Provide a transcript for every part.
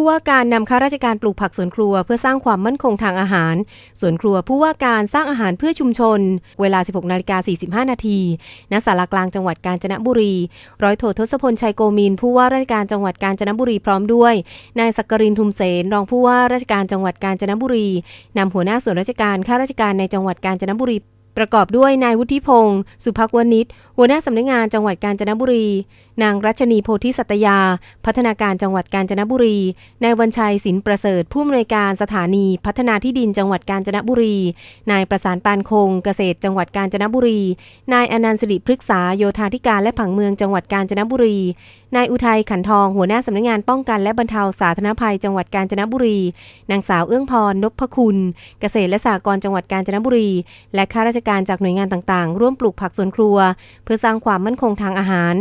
ู้ว่าการนำข้าราชการปลูกผักสวนครัวเพื่อสร้างความมั่นคงทางอาหาร สวนครัวผู้ว่าการสร้างอาหารเพื่อชุมชน เวลา 16นาฬิกา45 นาทีณศาลากลางจังหวัดกาญจนบุรี ร้อยโททศพลชัยโกมิน ผู้ว่าราชการจังหวัดกาญจนบุรีพร้อมด้วย นายสักกรินทุมเสนรองผู้ว่าราชการจังหวัดกาญจนบุรีนำหัวหน้าส่วนราชการข้าราชการในจังหวัดกาญจนบุรี ประกอบด้วยนายวุฒิพงศ์สุภักวณิชหัวหน้าสำนักงานจังหวัดกาญจนบุรี นางรัชนีโพธิสัตยา พัฒนาการจังหวัดกาญจนบุรี นายวันชัยศิลประเสริฐ ผู้อำนวยการสถานีพัฒนาที่ดินจังหวัดกาญจนบุรี นายประสานปานคง เกษตรจังหวัดกาญจนบุรี นายอนันต์สิริพฤกษาโยธาธิการและผังเมืองจังหวัดกาญจนบุรี นายอุทัยขันทองหัวหน้าสำนักงานป้องกันและบรรเทาสาธารณภัยจังหวัดกาญจนบุรี นางสาวเอื้องพรนพคุณ เกษตรและสหกรณ์จังหวัดกาญจนบุรี และข้าราชการจากหน่วยงานต่างๆ ร่วมปลูกผักสวนครัว เพื่อสร้างความมั่นคงทางอาหาร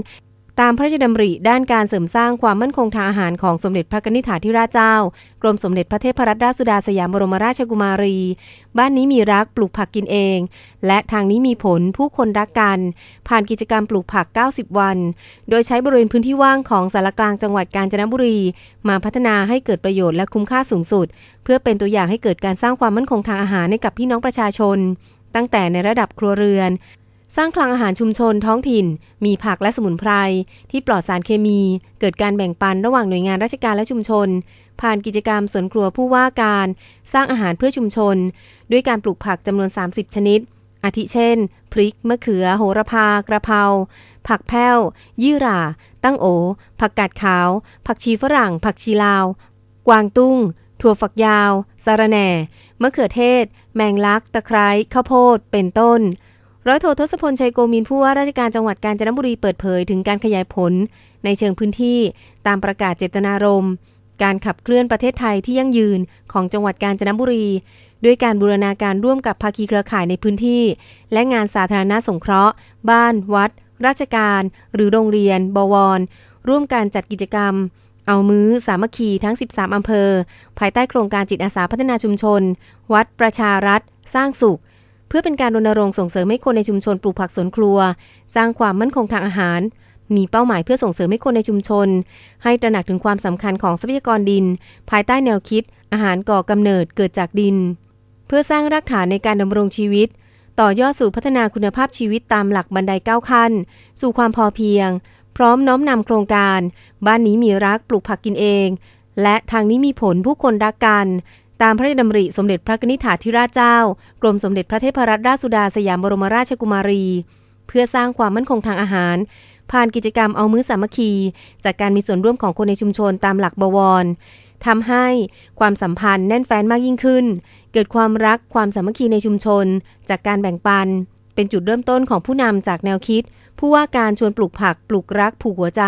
ตามพระราชดำริด้านการเสริมสร้างความมั่นคงทางอาหารของสมเด็จพระนิธิถาธิราชเจ้า กรมสมเด็จพระเทพรัตนราชสุดาสยามบรมราชกุมารี บ้านนี้มีรักปลูกผักกินเอง และทางนี้มีผลผู้คนรักกัน ผ่านกิจกรรมปลูกผัก 90 วัน โดยใช้บริเวณพื้นที่ว่างของสารกลางจังหวัดกาญจนบุรี มาพัฒนาให้เกิดประโยชน์และคุ้มค่าสูงสุด เพื่อเป็นตัวอย่างให้เกิดการสร้างความมั่นคงทางอาหารให้กับพี่น้องประชาชนตั้งแต่ในระดับครัวเรือน สร้างคลังอาหารชุมชนท้องถิ่น มีผักและสมุนไพร ที่ปลอดสารเคมี เกิดการแบ่งปันระหว่างหน่วยงานราชการและชุมชน ผ่านกิจกรรมสวนครัวผู้ว่าการ สร้างอาหารเพื่อชุมชน ด้วยการปลูกผักจำนวน 30 ชนิด อาทิเช่น พริก มะเขือ โหระพา กระเพราผักแพ้ว ยี่หร่า ตั้งโอ ผักกาดขาว ผักชีฝรั่ง ผักชีลาว กวางตุ้ง ถั่วฝักยาว สาระแหน่ มะเขือเทศ แมงลัก ตะไคร้ ข้าวโพด เป็นต้น ร้อยโททศพลชัยโกมินผู้ว่าราชการจังหวัดกาญจนบุรีเปิดเผยถึงการขยายผล ในเชิงพื้นที่ตามประกาศเจตนารมณ์ การขับเคลื่อนประเทศไทยที่ยั่งยืนของจังหวัดกาญจนบุรี ด้วยการบูรณาการร่วมกับภาคีเครือข่ายในพื้นที่ และงานสาธารณสงเคราะห์ บ้าน วัด ราชการ หรือโรงเรียน บวร ร่วมการจัดกิจกรรม เอามื้อสามัคคีทั้ง 13อำเภอ ภายใต้โครงการจิตอาสาพัฒนาชุมชน วัดประชารัฐ สร้างสุข เพื่อเป็นการรณรงค์ส่งเสริมให้คนในชุมชนปลูกผักสวนครัว สร้างความมั่นคงทางอาหาร มีเป้าหมายเพื่อส่งเสริมให้คนในชุมชน ให้ตระหนักถึงความสำคัญของทรัพยากรดิน ภายใต้แนวคิด อาหารก่อกำเนิดเกิดจากดิน เพื่อสร้างรากฐานในการดำรงชีวิต ต่อยอดสู่พัฒนาคุณภาพชีวิตตามหลักบันไดก้าวขั้น สู่ความพอเพียง พร้อมน้อมนำโครงการ บ้านนี้มีรักปลูกผักกินเอง และทางนี้มีผลผู้คนรักกัน ตามพระราชดำริสมเด็จพระนิธิถาธิราชเจ้า กรมสมเด็จพระเทพรัตนราชสุดาสยามบรมราชกุมารี เพื่อสร้างความมั่นคงทางอาหาร ผ่านกิจกรรมเอามื้อสามัคคี จากการมีส่วนร่วมของคนในชุมชนตามหลักบวรทำให้ความสัมพันธ์แน่นแฟ้นมากยิ่งขึ้น เกิดความรักความสามัคคีในชุมชน จากการแบ่งปัน เป็นจุดเริ่มต้นของผู้นำจากแนวคิด ผู้ว่าการชวนปลูกผักปลูกรักผูกหัวใจ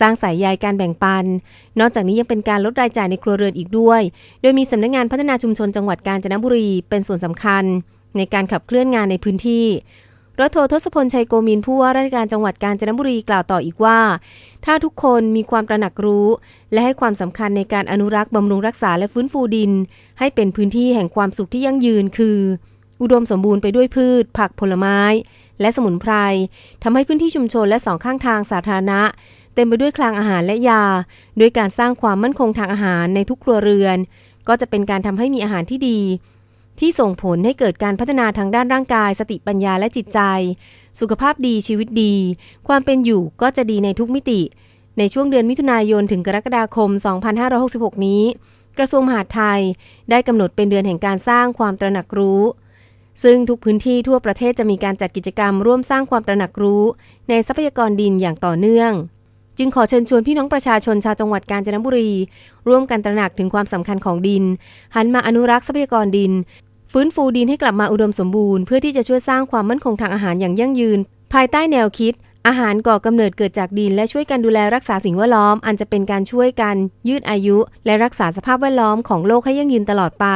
สร้างสายใยการแบ่งปัน นอกจากนี้ยังเป็นการลดรายจ่ายในครัวเรือนอีกด้วย โดยมีสำนักงานพัฒนาชุมชนจังหวัดกาญจนบุรีเป็นส่วนสำคัญ ในการขับเคลื่อนงานในพื้นที่ร้อยโททศพลชัยโกมินผู้ว่าราชการจังหวัดกาญจนบุรีกล่าวต่ออีกว่า ถ้าทุกคนมีความตระหนักรู้ และให้ความสำคัญในการอนุรักษ์บำรุงรักษาและฟื้นฟูดิน ให้เป็นพื้นที่แห่งความสุขที่ยั่งยืนคือ อุดมสมบูรณ์ไปด้วยพืช ผักผลไม้ และสมุนไพรทำให้พื้นที่ชุมชนและสองข้างทางสาธารณะ เต็มไปด้วยคลังอาหารและยา ด้วยการสร้างความมั่นคงทางอาหารในทุกครัวเรือน ก็จะเป็นการทำให้มีอาหารที่ดี ที่ส่งผลให้เกิดการพัฒนาทางด้านร่างกาย สติปัญญาและจิตใจ สุขภาพดีชีวิตดี ความเป็นอยู่ก็จะดีในทุกมิติ ในช่วงเดือนมิถุนายนถึงกรกฎาคม 2566 นี้ กระทรวงมหาดไทย ได้กำหนดเป็นเดือนแห่งการสร้างความตระหนักรู้ ซึ่งทุกพื้นที่ทั่วประเทศจะมีการจัดกิจกรรมร่วมสร้างความตระหนักรู้ ในทรัพยากรดินอย่างต่อเนื่อง จึงขอเชิญชวนพี่น้องประชาชนชาวจังหวัดกาญจนบุรี ร่วมกันตระหนักถึงความสำคัญของดิน หันมาอนุรักษ์ทรัพยากรดิน ฟื้นฟูดินให้กลับมาอุดมสมบูรณ์เพื่อที่จะช่วยสร้างความมั่นคงทางอาหารอย่างยั่งยืน ภายใต้แนวคิดอาหารก่อกำเนิดเกิดจากดิน และช่วยกันดูแลรักษาสิ่งแวดล้อม อันจะเป็นการช่วยกันยืดอายุ และรักษาสภาพแวดล้อมของโลกให้ยั่งยืนตลอดไป